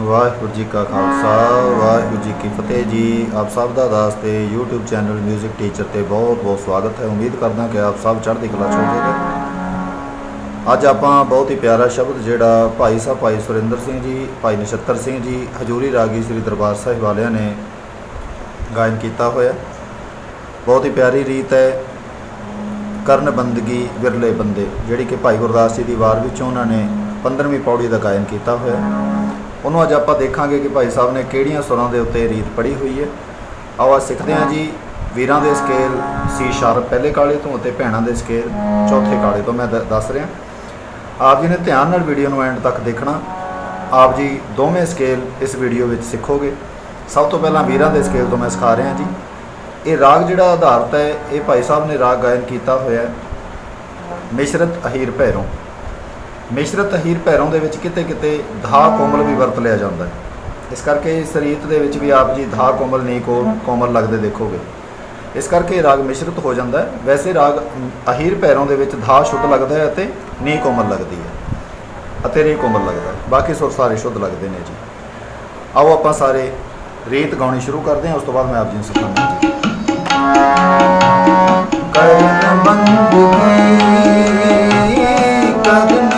ਵਾਹਿਗੁਰੂ ਜੀ ਕਾ ਖਾਲਸਾ, ਵਾਹਿਗੁਰੂ ਜੀ ਕੀ ਫਤਿਹ ਜੀ। ਆਪ ਸਭ ਦਾ ਦਾਸ ਤੇ YouTube ਚੈਨਲ 뮤직 ਟੀਚਰ ਤੇ ਬਹੁਤ ਬਹੁਤ ਸਵਾਗਤ ਹੈ। ਉਮੀਦ ਕਰਦਾ ਕਿ ਆਪ ਸਭ ਚੜ੍ਹਦੀ ਕਲਾ ਚ ਹੋਵੋਗੇ। ਅੱਜ ਆਪਾਂ ਬਹੁਤ ਹੀ ਪਿਆਰਾ ਸ਼ਬਦ ਜਿਹੜਾ ਭਾਈ ਸਾਹਿਬ ਭਾਈ ਸੁਰਿੰਦਰ ਸਿੰਘ ਜੀ, ਭਾਈ ਨਛੱਤਰ ਸਿੰਘ ਜੀ, ਹਜੂਰੀ ਰਾਗੀ ਸ੍ਰੀ ਦਰਬਾਰ ਸਾਹਿਬ ਵਾਲਿਆਂ ਨੇ ਗਾਇਨ ਕੀਤਾ ਹੋਇਆ। ਬਹੁਤ ਹੀ ਪਿਆਰੀ ਰੀਤ ਹੈ। ਕਰਨ ਬੰਦਗੀ, ਵਿਰਲੇ ਬੰਦੇ। ਜਿਹੜੀ ਕਿ ਭਾਈ ਗੁਰਦਾਸ ਜੀ ਦੀ ਵਾਰ ਵਿੱਚੋਂ ਉਹਨਾਂ ਨੇ 15ਵੀਂ ਪੌੜੀ ਦਾ ਗਾਇਨ ਕੀਤਾ ਹੋਇਆ। ਉਹਨੂੰ ਅੱਜ ਆਪਾਂ ਦੇਖਾਂਗੇ ਕਿ ਭਾਈ ਸਾਹਿਬ ਨੇ ਕਿਹੜੀਆਂ ਸੁਰਾਂ ਦੇ ਉੱਤੇ ਰੀਤ ਪੜ੍ਹੀ ਹੋਈ ਹੈ। ਆਓ ਅੱਜ ਸਿੱਖਦੇ ਹਾਂ ਜੀ ਵੀਰਾਂ ਦੇ ਸਕੇਲ ਸੀ ਸ਼ਾਰਪ ਪਹਿਲੇ ਕਾਲੇ ਤੋਂ ਅਤੇ ਭੈਣਾਂ ਦੇ ਸਕੇਲ ਚੌਥੇ ਕਾਲੇ ਤੋਂ। ਮੈਂ ਦ- ਦੱਸ ਰਿਹਾ। ਆਪ ਜੀ ਨੇ ਧਿਆਨ ਨਾਲ ਵੀਡੀਓ ਨੂੰ ਐਂਡ ਤੱਕ ਦੇਖਣਾ। ਆਪ ਜੀ ਦੋਵੇਂ ਸਕੇਲ ਇਸ ਵੀਡੀਓ ਵਿੱਚ ਸਿੱਖੋਗੇ। ਸਭ ਤੋਂ ਪਹਿਲਾਂ ਵੀਰਾਂ ਦੇ ਸਕੇਲ ਤੋਂ ਮੈਂ ਸਿਖਾ ਰਿਹਾ ਜੀ। ਇਹ ਰਾਗ ਜਿਹੜਾ ਆਧਾਰਿਤ ਹੈ, ਇਹ ਭਾਈ ਸਾਹਿਬ ਨੇ ਰਾਗ ਗਾਇਨ ਕੀਤਾ ਹੋਇਆ ਮਿਸ਼ਰਤ ਅਹੀਰ ਭੈਰੋਂ। ਮਿਸ਼ਰਤ ਅਹੀਰ ਭੈਰੋਂ ਦੇ ਵਿੱਚ ਕਿਤੇ ਕਿਤੇ ਧਾ ਕੋਮਲ ਵੀ ਵਰਤ ਲਿਆ ਜਾਂਦਾ ਹੈ। ਇਸ ਕਰਕੇ ਇਸ ਰੀਤ ਦੇ ਵਿੱਚ ਵੀ ਆਪ ਜੀ ਧਾ ਕੋਮਲ ਨਹੀਂ ਕੋ ਕੋਮਲ ਲੱਗਦੇ ਦੇਖੋਗੇ। ਇਸ ਕਰਕੇ ਰਾਗ ਮਿਸ਼ਰਤ ਹੋ ਜਾਂਦਾ ਹੈ। ਵੈਸੇ ਰਾਗ ਅਹੀਰ ਭੈਰੋਂ ਦੇ ਵਿੱਚ ਧਾ ਸ਼ੁੱਧ ਲੱਗਦਾ ਹੈ ਅਤੇ ਨੀ ਕੋਮਲ ਲੱਗਦੀ ਹੈ। ਅਤੇ ਰੇ ਕੋਮਲ ਲੱਗਦਾ ਹੈ। ਬਾਕੀ ਸੁਰ ਸਾਰੇ ਸ਼ੁੱਧ ਲੱਗਦੇ ਨੇ ਜੀ। ਆਓ ਆਪਾਂ ਸਾਰੇ ਰੀਤ ਗਾਉਣੀ ਸ਼ੁਰੂ ਕਰਦੇ ਹਾਂ। ਉਸ ਤੋਂ ਬਾਅਦ ਮੈਂ ਆਪ ਜੀ ਨੂੰ ਸਿਖਾਉਂਦਾ ਜੀ। ਕਰਨ ਬੰਦਗੀ ਕਰਨ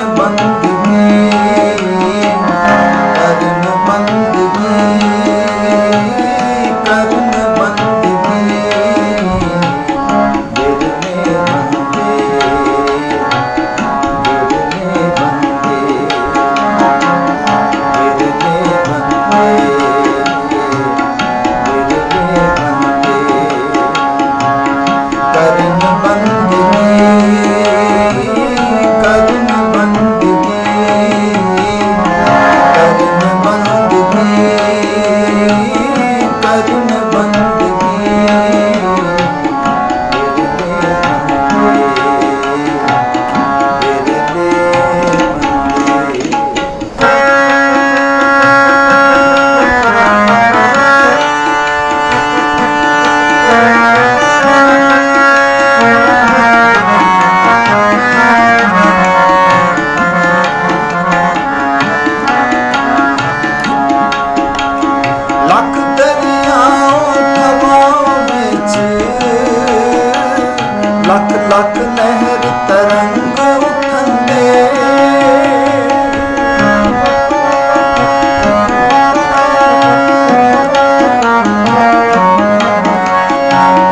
ਲਹਿਰ ਤਰੰਗ ਉਠੰਦੇ।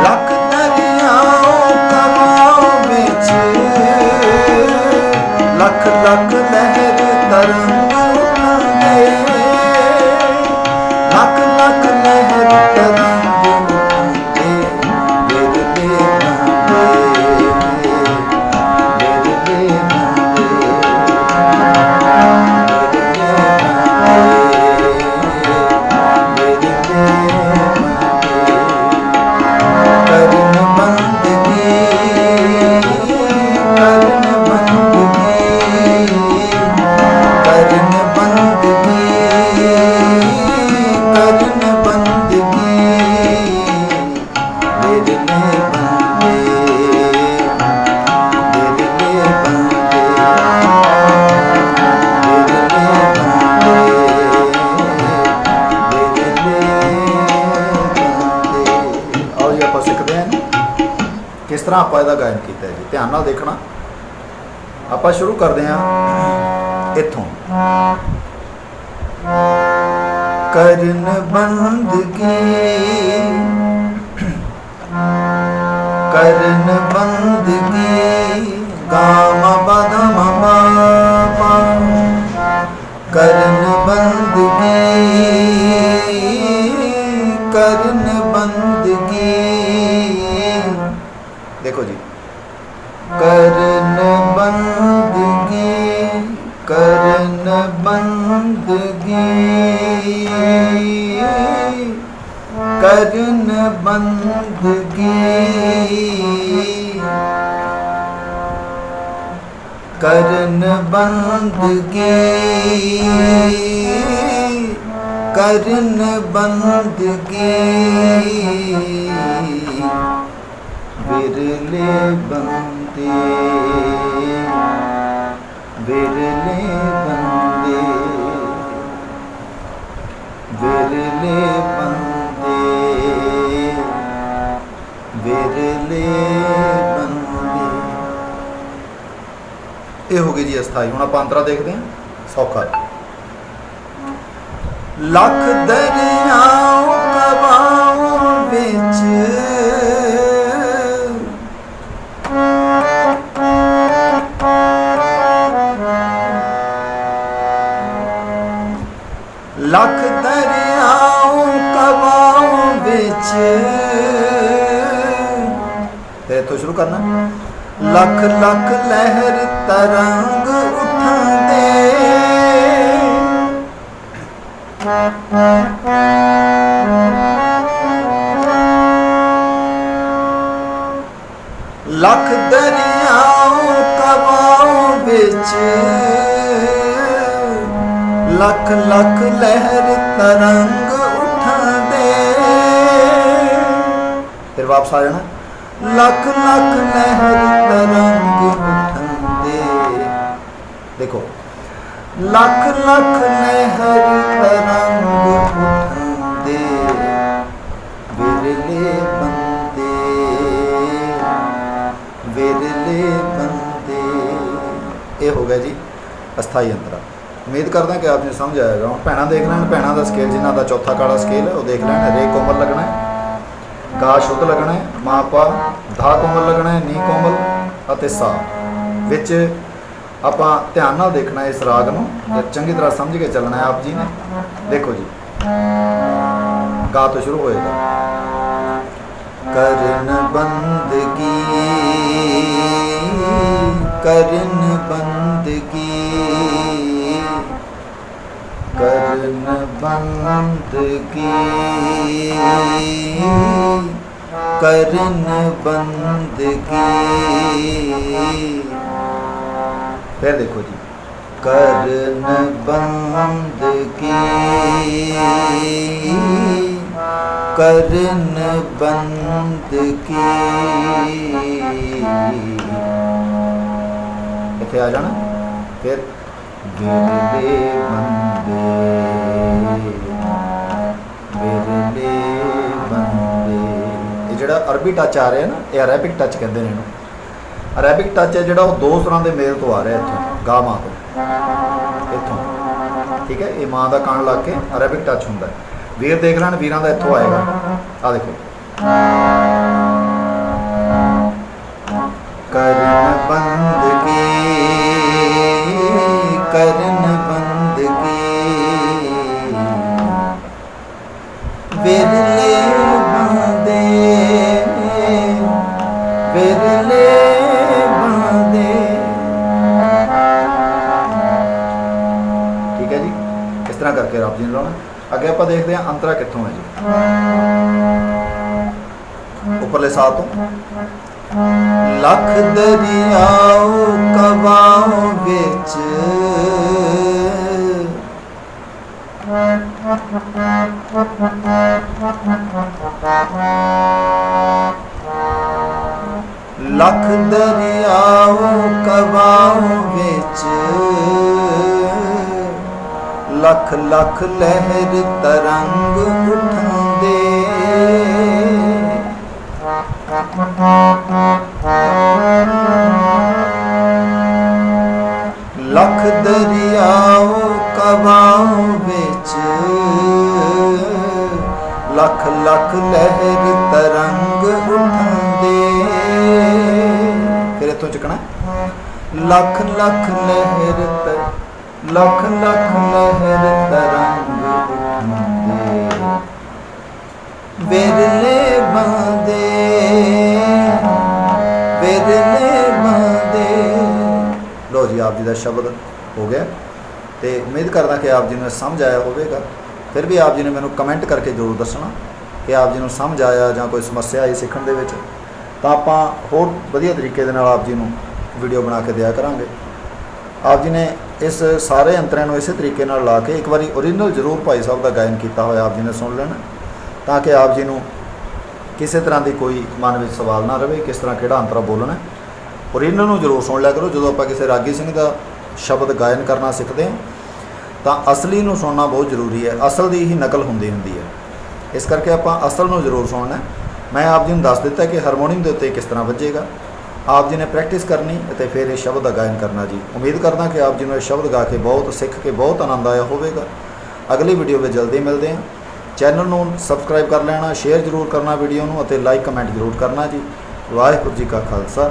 ਲੱਖ ਦਰਿਆਵਾਂ ਤਵਾਂ ਵਿੱਚ ਲੱਖ ਲੱਖ ਲਹਿਰ ਤਰ੍ਹਾਂ ਆਪਾਂ ਇਹਦਾ ਗਾਇਨ ਕੀਤਾ ਹੈ ਜੀ। ਧਿਆਨ ਨਾਲ ਦੇਖਣਾ। ਆਪਾਂ ਸ਼ੁਰੂ ਕਰਦੇ ਹਾਂ ਇੱਥੋਂ। ਕਰਨ ਬੰਦਗੀ ਕਰਨ ਬੰਦਗੀ ਗਾਮ ਬਦਮ ਮਾਪਾ। ਕਰਨ ਬੰਦਗੀ ਕਰਨ ਬੰਦਗੀ ਦੇਖੋ ਜੀ। ਕਰਨ ਬੰਦਗੀ ਕਰਨ ਬੰਦਗੀ। ਕਰਨ ਬੰਦਗੀ। ਕਰਨ ਬੰਦਗੀ। ਕਰਨ ਬੰਦਗੀ। ਵਿਰਲੇ ਬੰਦੇ ਵਿਰਲੇ ਬੰਦੇ ਵਿਰਲੇ ਬੰਦੇ ਵਿਰਲੇ ਬੰਦੇ। ਇਹ ਹੋ ਗਈ ਜੀ ਅਸਥਾਈ। ਹੁਣ ਆਪਾਂ ਅੰਤਰਾ ਦੇਖਦੇ ਹਾਂ। ਸੌਖਾ। ਲੱਖ ਦਰਿਆ ਵਿੱਚ ਤੇ ਸ਼ੁਰੂ ਕਰਨਾ। ਲੱਖ ਲੱਖ ਲਹਿਰ ਤਰੰਗ ਉਠਾਂਦੇ। ਲੱਖ ਦਰਿਆਉ ਕਵਾਓ ਵਿੱਚ। ਲੱਖ ਲੱਖ ਲਹਿਰ ਤਰੰਗ ਵਾਪਸ ਆ ਜਾਣਾ। ਲੱਖ ਲੱਖ ਲਹਿਰ ਤਰੰਗ ਉਠਾਂਦੇ ਦੇਖੋ ਲੱਖ ਲੱਖ ਲਹਿਰ ਤਰੰਗ ਉਠਾਂਦੇ ਵਿਰਲੇ ਬੰਦੇ ਵਿਰਲੇ ਬੰਦੇ। ਇਹ ਹੋ ਗਿਆ ਜੀ ਅਸਥਾਈ ਅੰਤਰਾ। ਉਮੀਦ ਕਰਦਾ ਕਿ ਆਪ ਜੀ ਨੂੰ ਸਮਝ ਆਏਗਾ। ਹੁਣ ਭੈਣਾਂ ਦੇਖ ਲੈਣ, ਭੈਣਾਂ ਦਾ ਸਕੇਲ ਜਿਨ੍ਹਾਂ ਦਾ ਚੌਥਾ ਕਾਲਾ ਸਕੇਲ ਹੈ, ਉਹ ਦੇਖ ਲੈਣ। ਰੇ ਕੋਮਲ ਲੱਗਣਾ ਹੈ। ਗਾ ਸ਼ੁੱਧ ਲੱਗਣਾ ਹੈ ਮਾਪਾ ਧਾ ਕੋਮਲ ਲੱਗਣਾ ਹੈ, ਨੀ ਕੋਮਲ ਅਤੇ ਸਾ। ਵਿੱਚ ਆਪਾਂ ਧਿਆਨ ਨਾਲ ਦੇਖਣਾ ਹੈ ਇਸ ਰਾਗ ਨੂੰ ਚੰਗੀ ਤਰ੍ਹਾਂ ਸਮਝ ਕੇ ਚੱਲਣਾ ਹੈ ਆਪ ਜੀ ਨੇ। ਦੇਖੋ ਜੀ। ਗਾ ਤੋਂ ਸ਼ੁਰੂ ਹੋਏਗਾ। ਕਰਨ ਬੰਦਗੀ ਕਰਨ ਬੰਦਗੀ। ਕਰਨ ਬੰਦਗੀ ਕਰਨ ਬੰਦਗੀ ਫਿਰ ਦੇਖੋ ਜੀ। ਕਰਨ ਬੰਦਗੀ ਕਰਨ ਬੰਦਗੀ ਇੱਥੇ ਆ ਜਾਣਾ। ਫਿਰ ਵਿਰਲੇ ਬੰਦੇ ਵਿਰਲੇ ਬੰਦੇ ਇਹ ਜਿਹੜਾ ਅਰਬੀ ਟੱਚ ਆ ਰਿਹਾ ਨਾ, ਇਹ ਅਰੈਬਿਕ ਟੱਚ ਕਹਿੰਦੇ ਨੇ ਇਹਨੂੰ। ਅਰੈਬਿਕ ਟੱਚ ਹੈ ਜਿਹੜਾ ਉਹ ਦੋ ਤਰ੍ਹਾਂ ਦੇ ਮੇਲ ਤੋਂ ਆ ਰਿਹਾ ਇੱਥੋਂ, ਗਾ ਮਾਂ ਤੋਂ। ਇੱਥੋਂ। ਠੀਕ ਹੈ? ਇਹ ਮਾਂ ਦਾ ਕੰਨ ਲੱਗ ਕੇ ਅਰੈਬਿਕ ਟੱਚ ਹੁੰਦਾ ਹੈ। ਵੀਰ ਦੇਖ ਲੈਣ, ਵੀਰਾਂ ਦਾ ਇੱਥੋਂ ਆਏਗਾ। ਆ ਦੇਖੋ। ਕਰਨ ਬੰਦਗੀ ਕਰਨ ਬੰਦਗੀ। ਵਿਰਲੇ ਬੰਦੇ ਵਿਰਲੇ ਬੰਦੇ। ਠੀਕ ਹੈ ਜੀ? ਇਸ ਤਰ੍ਹਾਂ ਕਰਕੇ ਰੱਬ ਜੀ ਨੂੰ ਲਾਉਣਾ ਅੱਗੇ ਆਪਾਂ ਦੇਖਦੇ ਹਾਂ ਅੰਤਰਾ ਕਿੱਥੋਂ ਹੈ ਜੀ। ਉੱਪਰਲੇ ਸਾਹ ਤੋਂ। ਲੱਖ ਦਰਿਆਓ ਕਵਾਉ ਵਿੱਚ। ਲੱਖ ਦਰਿਆਉ ਕਵਾਉ ਵਿੱਚ। ਲੱਖ ਲੱਖ ਲਹਿਰ ਤਰੰਗ ਉਠਾਉਂਦੇ। ਲੱਖ ਦਰਿਆਉ ਕਵਾਉ ਵਿੱਚ, ਲੱਖ ਲੱਖ ਲਹਿਰ ਤਰੰਗ ਉਠਾਉਂਦੇ। ਫਿਰ ਇੱਥੋਂ ਚੱਕਣਾ ਲੱਖ ਲੱਖ ਲਹਿਰ ਤ, ਲੱਖ ਲੱਖ ਲਹਿਰ ਤਰੰਗ ਲੋ ਸ਼ਬਦ ਹੋ ਗਿਆ। ਤੇ ਉਮੀਦ ਕਰਦਾ ਕਿ ਆਪ ਜੀ ਨੂੰ ਇਹ ਸਮਝ ਆਇਆ ਹੋਵੇਗਾ। ਫਿਰ ਵੀ ਆਪ ਜੀ ਨੇ ਮੈਨੂੰ ਕਮੈਂਟ ਕਰਕੇ ਜ਼ਰੂਰ ਦੱਸਣਾ ਕਿ ਆਪ ਜੀ ਨੂੰ ਸਮਝ ਆਇਆ ਜਾਂ ਕੋਈ ਸਮੱਸਿਆ ਆਈ ਸਿੱਖਣ ਦੇ ਵਿੱਚ। ਤਾਂ ਆਪਾਂ ਹੋਰ ਵਧੀਆ ਤਰੀਕੇ ਦੇ ਨਾਲ ਆਪ ਜੀ ਨੂੰ ਵੀਡੀਓ ਬਣਾ ਕੇ ਦਿਆ ਕਰਾਂਗੇ। ਆਪ ਜੀ ਨੇ ਇਸ ਸਾਰੇ ਅੰਤਰਿਆਂ ਨੂੰ ਇਸੇ ਤਰੀਕੇ ਨਾਲ ਲਾ ਕੇ ਇੱਕ ਵਾਰੀ ਓਰੀਜਨਲ ਜ਼ਰੂਰ ਭਾਈ ਸਾਹਿਬ ਦਾ ਗਾਇਨ ਕੀਤਾ ਹੋਇਆ ਆਪ ਜੀ ਨੇ ਸੁਣ ਲੈਣਾ। ਤਾਂ ਕਿ ਆਪ ਜੀ ਨੂੰ ਕਿਸੇ ਤਰ੍ਹਾਂ ਦੀ ਕੋਈ ਮਨ ਵਿੱਚ ਸਵਾਲ ਨਾ ਰਹੇ ਕਿਸ ਤਰ੍ਹਾਂ ਕਿਹੜਾ ਅੰਤਰਾ ਬੋਲਣਾ ਓਰੀਜਨਲ ਨੂੰ ਜ਼ਰੂਰ ਸੁਣ ਲਿਆ ਕਰੋ, ਜਦੋਂ ਆਪਾਂ ਕਿਸੇ ਰਾਗੀ ਸਿੰਘ ਦਾ ਸ਼ਬਦ ਗਾਇਨ ਕਰਨਾ ਸਿੱਖਦੇ ਹਾਂ, ਤਾਂ ਅਸਲੀ ਨੂੰ ਸੁਣਨਾ ਬਹੁਤ ਜ਼ਰੂਰੀ ਹੈ, ਅਸਲ ਦੀ ਹੀ ਨਕਲ ਹੁੰਦੀ ਹੁੰਦੀ ਹੈ। ਇਸ ਕਰਕੇ ਆਪਾਂ ਅਸਲ ਨੂੰ ਜ਼ਰੂਰ ਸੁਣਨਾ ਮੈਂ ਆਪ ਜੀ ਨੂੰ ਦੱਸ ਦਿੱਤਾ ਕਿ ਹਾਰਮੋਨੀਅਮ ਦੇ ਉੱਤੇ ਕਿਸ ਤਰ੍ਹਾਂ ਵੱਜੇਗਾ। ਆਪ ਜੀ ਨੇ ਪ੍ਰੈਕਟਿਸ ਕਰਨੀ ਅਤੇ ਫਿਰ ਇਹ ਸ਼ਬਦ ਦਾ ਗਾਇਨ ਕਰਨਾ ਜੀ। ਉਮੀਦ ਕਰਦਾ ਕਿ ਆਪ ਜੀ ਨੂੰ ਇਹ ਸ਼ਬਦ ਗਾ ਕੇ ਬਹੁਤ ਸਿੱਖ ਕੇ ਬਹੁਤ ਆਨੰਦ ਆਇਆ ਹੋਵੇਗਾ। ਅਗਲੀ ਵੀਡੀਓ ਵਿੱਚ ਜਲਦੀ ਮਿਲਦੇ ਹਾਂ। ਚੈਨਲ ਨੂੰ ਸਬਸਕ੍ਰਾਈਬ ਕਰ ਲੈਣਾ ਸ਼ੇਅਰ ਜ਼ਰੂਰ ਕਰਨਾ ਵੀਡੀਓ ਨੂੰ ਅਤੇ ਲਾਈਕ ਕਮੈਂਟ ਜ਼ਰੂਰ ਕਰਨਾ ਜੀ। ਵਾਹਿਗੁਰੂ ਜੀ ਕਾ ਖਾਲਸਾ।